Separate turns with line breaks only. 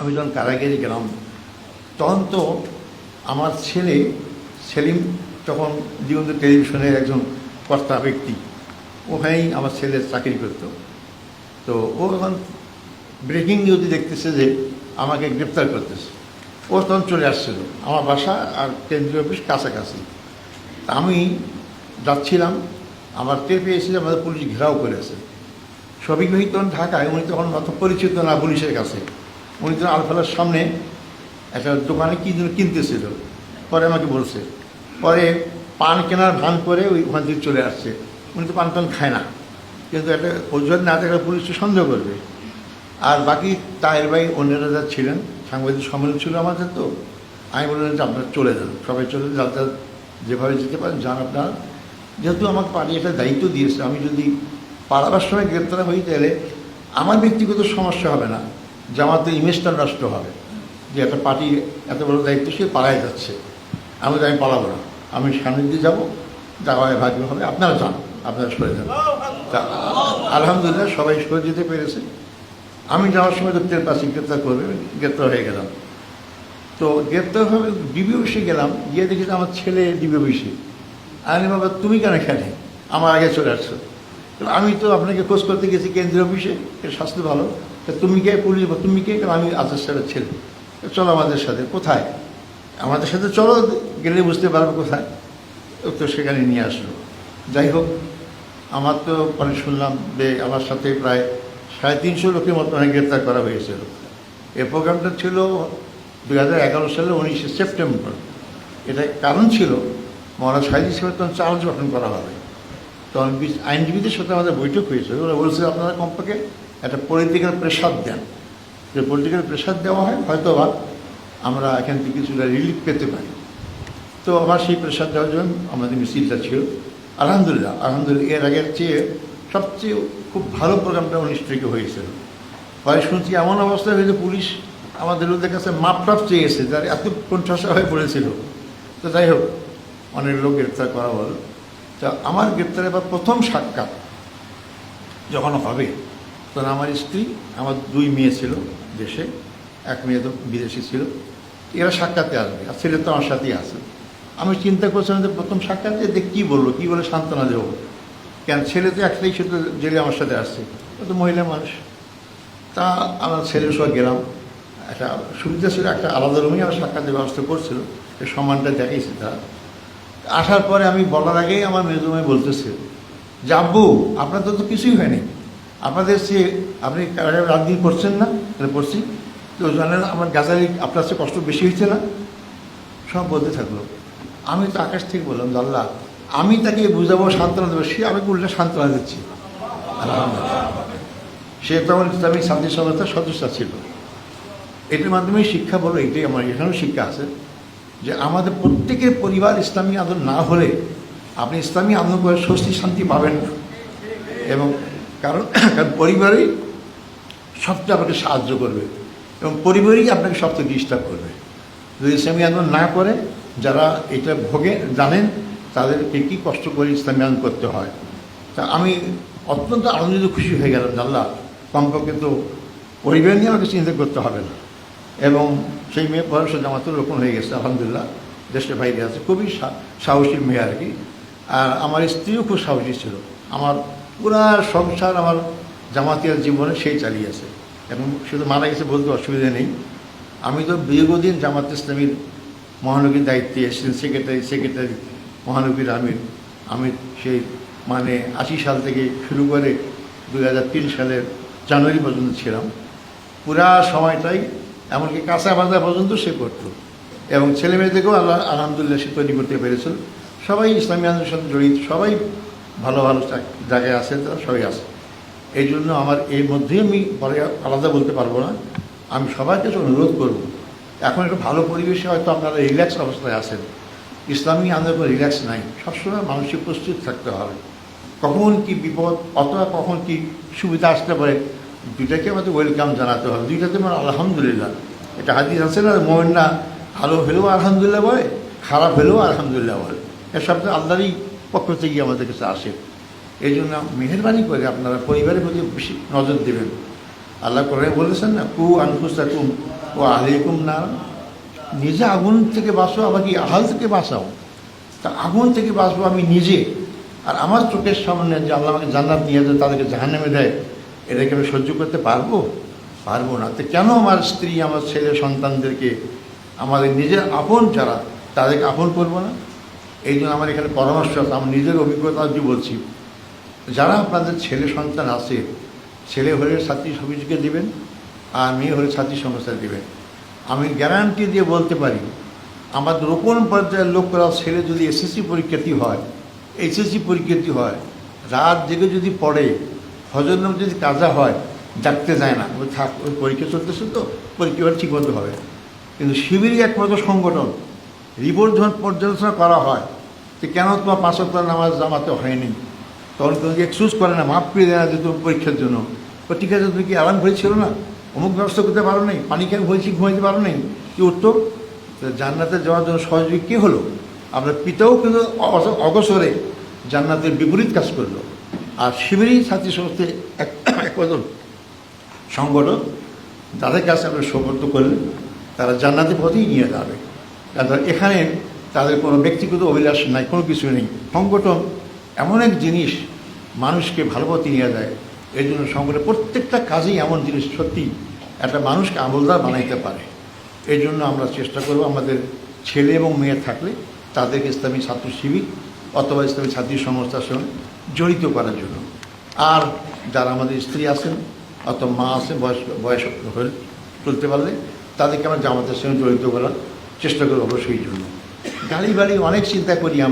আমি যখন কারাগারে গেলাম, তখন তো আমার ছেলে সেলিম তখন দিগন্ত টেলিভিশনের একজন কর্তা ব্যক্তি। ওখানেই আমার ছেলের চাকরি করতো। তো ও এখন ব্রেকিং নিউজে দেখতেছে যে আমাকে গ্রেপ্তার করতেছে। ও তখন চলে আসছিল, আমার বাসা আর কেন্দ্রীয় অফিস কাছাকাছি। আমি যাচ্ছিলাম, আমার টের পেয়েছি যে আমাদের পুলিশ ঘেরাও করেছে ভাই তখন ঢাকায়, উনি তখন অত পরিচিত না পুলিশের কাছে। উনি তখন আলফালার সামনে একটা দোকানে কি যেন কিনতেছিল। পরে আমাকে বলছে, পরে পান কেনার ভান করে ওই ওখান থেকে চলে আসছে। উনি তো পান টান খায় না। কিন্তু একটা অজুহাত না থাকলে পুলিশ তো সন্দেহ করবে। আর বাকি তাহের ভাই অন্যরা যা ছিলেন, সাংবাদিক সম্মেলন ছিল আমাদের তো, আমি বললাম যে আপনারা চলে যান, সবাই চলে যান যার যেভাবে যেতে পারেন, যান আপনারা। যেহেতু আমাকে পার্টি একটা দায়িত্ব দিয়েছে, আমি যদি পালাবার সময় গ্রেপ্তার হই তাহলে আমার ব্যক্তিগত সমস্যা হবে না। জামাতের ইমেজটা নষ্ট হবে। যে একটা পার্টি এত বড় দায়িত্ব সে পালায় যাচ্ছে। আমি আমি পালাবো না। আমি সান্নিধ্যে যাব। যাওয়ায় ভাগ্য হবে। আপনারা যান। আপনারা সরে যান। তা আলহামদুলিল্লাহ সবাই সরে যেতে পেরেছে। আমি যাওয়ার সময় তো তেল পাশে গ্রেপ্তার করবে। গ্রেপ্তার হয়ে গেলাম। তো গ্রেপ্তার হবে ডিবি অফিসে গেলাম। গিয়ে দেখি আমার ছেলে ডিবি অফিসে। আমি বাবা, তুমি কেন এখানে? আমার আগে চলে আসছো। আমি তো আপনাকে খোঁজ করতে গেছি কেন্দ্রীয় অফিসে। স্বাস্থ্য ভালো। তা তুমি কে পুলিশ তুমি কে আমি আজাদ সাহেবের ছেলে চলো আমাদের সাথে, কোথায়? আমাদের সাথে চলো, গেলে বুঝতে পারব কোথায়। তো সেখানে নিয়ে আসলো। যাই হোক, আমার তো পরে শুনলাম যে আমার সাথে প্রায় সাড়ে তিনশো লোকের মতো গ্রেপ্তার করা হয়েছিল এ প্রোগ্রামটা ছিল দু হাজার এগারো সালে উনিশে সেপ্টেম্বর। এটা কারণ ছিল, মহারাজ সাহিদ হিসেবে তখন চার্জ গঠন করা হবে। তখন আইনজীবীদের সাথে আমাদের বৈঠক হয়েছে। ওরা বলছে, আপনারা কমপক্ষে একটা পলিটিক্যাল প্রেশার দেন। যে পলিটিক্যাল প্রেশার দেওয়া হয় হয়তো বা আমরা এখান থেকে কিছুটা রিলিফ পেতে পারি। তো আমার সেই প্রেশার দেওয়ার জন্য আমাদের মিছিলটা ছিল। আলহামদুলিল্লাহ আলহামদুলিল্লাহ, এর আগের চেয়ে সবচেয়ে খুব ভালো প্রোগ্রামটা অনুষ্ঠিত হয়েছিল। পরে শুনছি এমন অবস্থা হয়েছে, পুলিশ আমাদের লোকদের কাছে মাপটাপ চেয়েছে, যার এত কণ্ঠাসা হয়ে পড়েছিল। তো যাই হোক, অনেক লোক গ্রেপ্তার করা হলো। তা আমার গ্রেপ্তারের বা প্রথম সাক্ষাৎ যখন হবে তখন আমার স্ত্রী, আমার দুই মেয়ে ছিল দেশে, এক মেয়ে তো বিদেশি ছিল, এরা সাক্ষাতে আসবে, আর ছেলে তো আমার সাথেই আছে। আমি চিন্তা করছিলাম যে প্রথম সাক্ষাতে দেখ কী বলল কী বলে সান্ত্বনা দেবো? কেন ছেলে তো একটাই শুধু জেলে আমার সাথে আসছে, ও তো মহিলা মানুষ। তা আমার ছেলের সব গেলাম, একটা সুবিধা ছিল, একটা আলাদা রুমে আমার সাক্ষাতের ব্যবস্থা করছিল এই সম্মানটা দেখাইছে তারা। আসার পরে আমি বলার আগেই আমার মেজুমাই বলতেছে যে আব্বু আপনাদের তো কিছুই হয়নি। আপনাদের সে আপনি দিন পড়ছেন না? তাহলে পড়ছি। তো জানেন, আমার গাজারি আপনার চেয়ে কষ্ট বেশি হয়েছে না? সব বলতে থাকল। আমি তো আকাশ থেকে বললাম, আল্লাহ, আমি তাকে বুঝাবো, সান্ত্বনা দেবো। সে আমাকে উল্টা সান্ত্বনা দিচ্ছি। সে তখন ইসলামিক শান্তি সংস্থার সদস্য ছিল। এটার মাধ্যমে শিক্ষা বলো, এটাই আমার, এখানেও শিক্ষা আছে। যে আমাদের প্রত্যেকের পরিবার ইসলামী আন্দোলন না হলে আপনি ইসলামী আন্দোলন করে স্বস্তি শান্তি পাবেন না। এবং কারণ কারণ পরিবারই সবচেয়ে আপনাকে সাহায্য করবে এবং পরিবারই আপনাকে সবচেয়ে ডিস্টার্ব করবে। যদি ইসলামী আন্দোলন না করে, যারা এটা ভোগে, জানেন তাদেরকে কী কষ্ট করে ইসলামী আন্দোলন করতে হয়। তা আমি অত্যন্ত আনন্দিত খুশি হয়ে গেলাম জানলা কমপক্ষে তো পরিবার নিয়ে আমাকে চিন্তা করতে হবে না। এবং সেই মেয়ে বয়স জামাতের রোপণ হয়ে গেছে, আলহামদুলিল্লাহ। দেশের বাইরে আছে, খুবই সাহসী মেয়ে আর কি। আর আমার স্ত্রীও খুব সাহসী ছিল। আমার পুরা সংসার আমার জামাতিয়ার জীবনে সেই চালিয়েছে। এবং শুধু মারা গেছে বলতে অসুবিধা নেই। আমি তো দীর্ঘদিন জামাত ইসলামীর মহানবীর দায়িত্বে এসেছেন, সেক্রেটারি সেক্রেটারি মহানবীর আমির। আমি সেই মানে আশি সাল থেকে শুরু করে দুই হাজার তিন সালের জানুয়ারি পর্যন্ত ছিলাম। পুরা সময়টাই এমনকি কাঁচা বাজা পর্যন্ত সে করত। এবং ছেলে মেয়েদেরকেও আল্লাহ আলহামদুলিল্লাহ সে তৈরি করতে পেরেছিল। সবাই ইসলামী আন্দোলনের সাথে জড়িত, সবাই ভালো ভালো জায়গায় আছে তারা সবাই আছে। এই জন্য আমার এর মধ্যেই আমি পরে আলাদা বলতে পারব না। আমি সবার কাছে অনুরোধ করব। এখন একটা ভালো পরিবেশে হয়তো আপনারা রিল্যাক্স অবস্থায় আছেন। ইসলামী আন্দোলন রিল্যাক্স নাই। সবসময় মানুষকে প্রস্তুত থাকতে হবে। কখন কি বিপদ, অথবা কখন কি সুবিধা আসতে পারে, দুইটাকে আমাদের ওয়েলকাম জানাতে হবে। দুইটাতে মানে আলহামদুলিল্লাহ। এটা হাদিস আছে না মোমেন না ভালো হলেও আলহামদুলিল্লাহ বলে, খারাপ হলেও আলহামদুলিল্লাহ বলে। এসব তো আল্লাহরই পক্ষ থেকে আমাদের কাছে আসে। এই জন্য মেহরবানি করে আপনারা পরিবারের প্রতি বেশি নজর দেবেন। আল্লাহ করে বলেছেন না, কু আনফুসাকুম ও আলাইকুম না নিজে আগুন থেকে বাঁচো আবার কি আহাল থেকে বাঁচাও। তা আগুন থেকে বাঁচবো আমি নিজে। আর আমার চোখের সামনে যে আল্লাহ আমাকে জান্নাত নিয়ে যায় তাদেরকে জাহান্নামে দেয়, এটাকে আমি সহ্য করতে পারব? পারব না। তো কেন আমার স্ত্রী, আমার ছেলে, সন্তানদেরকে, আমাদের নিজের আপন যারা, তাদেরকে আপন করব না? এই জন্য আমার এখানে পরামর্শ আছে, আমার নিজের অভিজ্ঞতা দিয়ে বলছি। যারা আপনাদের ছেলে সন্তান আছে, ছেলে হলে ছাত্রী সমিতিকে দিবেন, আর মেয়ে হলে ছাত্রী সংস্থা দিবেন। আমি গ্যারান্টি দিয়ে বলতে পারি, আমাদের রোপণ পর্যায়ের লোকরা, ছেলে যদি এসএসসি পরীক্ষার্থী হয় এইচএসসি পরীক্ষার্থী হয়, রাত জেগে যদি পড়ে, হজর নাম যদি কাজা হয় ডাকতে যায় না। ওই থাক, ওই পরীক্ষা চলতেছে তো, পরীক্ষা ঠিক মতো হবে। কিন্তু শিবিরই একমাত্র সংগঠন। রিপোর্ট যখন পর্যালোচনা করা হয় যে কেন তোমার পাঁচ সপ্তাহ নামাজ জামাতে হয়নি? তখন কেউ এক্সকিউজ করে না মাপ করে দেয় না যে তোমার পরীক্ষার জন্য। তো ঠিক আছে, তুমি কি আরাম হয়েছিল না? অমুক ব্যবস্থা করতে পারো নাই, পানি কেন হয়েছি ঘুমাইতে পারো নাই। কি উত্তর? জান্নাতে যাওয়ার জন্য সহযোগী কে হলো? আপনার পিতাও কিন্তু অগসরে জান্নাতের বিপরীত কাজ করল। আর শিবিরই ছাত্রী সংস্থায় এক একজন সংগঠন তাদের কাছে আমরা সমর্থ করলে তারা জান্নাতের পথেই নিয়ে যাবে। এখানে তাদের কোনো ব্যক্তিগত অভিলাষ নাই, কোনো কিছু নেই। সংগঠন এমন এক জিনিস মানুষকে ভালো পথে নিয়ে যায় এই জন্য সংগঠনের প্রত্যেকটা কাজেই এমন জিনিস সত্যি একটা মানুষকে আমলদার বানাইতে পারে। এই জন্য আমরা চেষ্টা করব আমাদের ছেলে এবং মেয়ে থাকলে তাদেরকে ইসলামী ছাত্র শিবির অথবা ইসলামী ছাত্রী সংস্থার সঙ্গে জড়িত করার জন্য। আর যারা আমাদের স্ত্রী আছেন অথবা মা আছেন বয়স বয়স হয়ে চলতে পারলে তাদেরকে আমরা জামাতের সঙ্গে জড়িত করার চেষ্টা করব অবশ্যই জন্য। গাড়ি বাড়ি অনেক চিন্তা করি আমরা।